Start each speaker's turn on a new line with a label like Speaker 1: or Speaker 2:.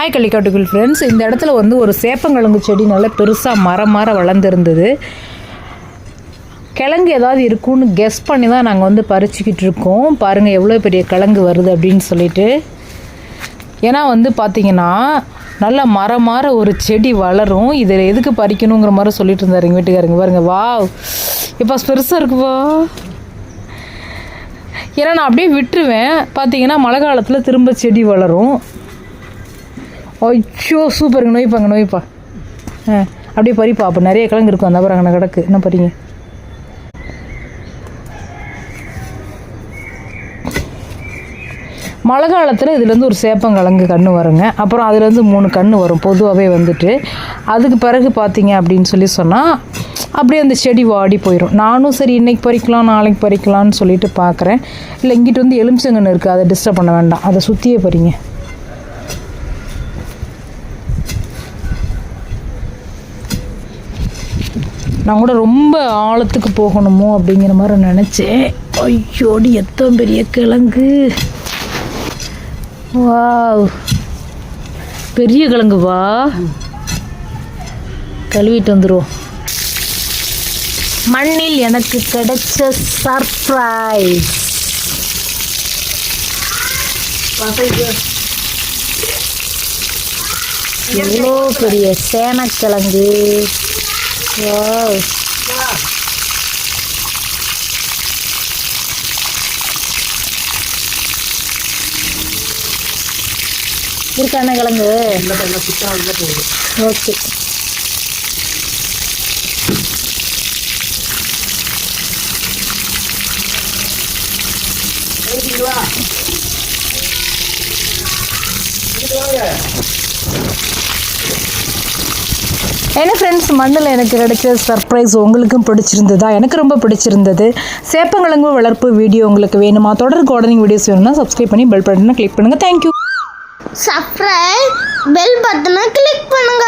Speaker 1: Hi கள்ளிக்காட்டுக்குள் friends இந்த இடத்துல வந்து ஒரு சேப்பங்கிழங்கு செடி நல்லா பெருசாக மரம் மரம் வளர்ந்துருந்தது. கிழங்கு ஏதாவது இருக்கும்னு கெஸ் பண்ணி தான் நாங்கள் வந்து பறிச்சுக்கிட்டு இருக்கோம். பாருங்கள் எவ்வளோ பெரிய கிழங்கு வருது அப்படின்னு சொல்லிட்டு. ஏன்னா வந்து பார்த்தீங்கன்னா நல்ல மரம் மாற ஒரு செடி வளரும். இதில் எதுக்கு பறிக்கணுங்கிற மாதிரி சொல்லிட்டு இருந்தார் எங்கள் வீட்டுக்காரங்க. பாருங்கள் வா இப்போ பெருசாக இருக்குவா ஏன்னா நான் அப்படியே விட்டுருவேன். பார்த்தீங்கன்னா மழை காலத்தில் திரும்ப செடி வளரும். ஐயோ சூப்பருங்க நோய்ப்பாங்க நோய்ப்பா ஆ அப்படியே பறிப்பா அப்போ நிறைய கிழங்கு இருக்கும் அந்த அப்புறம் அங்கே கிடக்கு. என்ன பறிங்க? மழை காலத்தில் இதுலேருந்து ஒரு சேப்பங்கிழங்கு கன்று வருங்க. அப்புறம் அதுலேருந்து மூணு கன்று வரும் பொதுவாகவே வந்துட்டு. அதுக்கு பிறகு பார்த்தீங்க அப்படின்னு சொல்லி சொன்னால் அப்படியே அந்த செடி வாடி போயிடும் நானும் சரி இன்றைக்கி பறிக்கலாம் நாளைக்கு பறிக்கலாம்னு சொல்லிட்டு பார்க்குறேன் இல்லை இங்கிட்டு வந்து எலுமிச்சங்கன்று இருக்குது அதை டிஸ்டர்ப் பண்ண வேண்டாம். அதை சுற்றியே பறிங்க. நான் கூட ரொம்ப ஆழத்துக்கு போகணுமோ அப்படிங்கிற மாதிரி நினச்சேன். ஐயோடி எத்தனை பெரிய கிழங்கு. வாவ். பெரிய கிழங்கு வா. கழுவிட்டு வந்துடுவோம் மண்ணில் எனக்கு கிடைச்ச சர்ப்ரைஸ் எவ்வளோ பெரிய சேனக்கிழங்கு. வாவ் இருக்கான கிழங்கு ஓகே. என்ன ஃப்ரெண்ட்ஸ் மண்ணில் எனக்கு கிடைச்ச சர்ப்ரைஸ் உங்களுக்கும் பிடிச்சிருந்ததா? எனக்கு ரொம்ப பிடிச்சிருந்தது. சேப்பங்கிழங்கு வளர்ப்பு வீடியோ உங்களுக்கு வேணுமா? தொடர் கார்டனிங் வீடியோஸ் வேணும்னா சப்ஸ்கிரைப் பண்ணி பெல் பட்டனை கிளிக் பண்ணுங்கள் தேங்க்யூ
Speaker 2: சப்ஸ்கிரைப் பெல் பட்டனை கிளிக் பண்ணுங்க.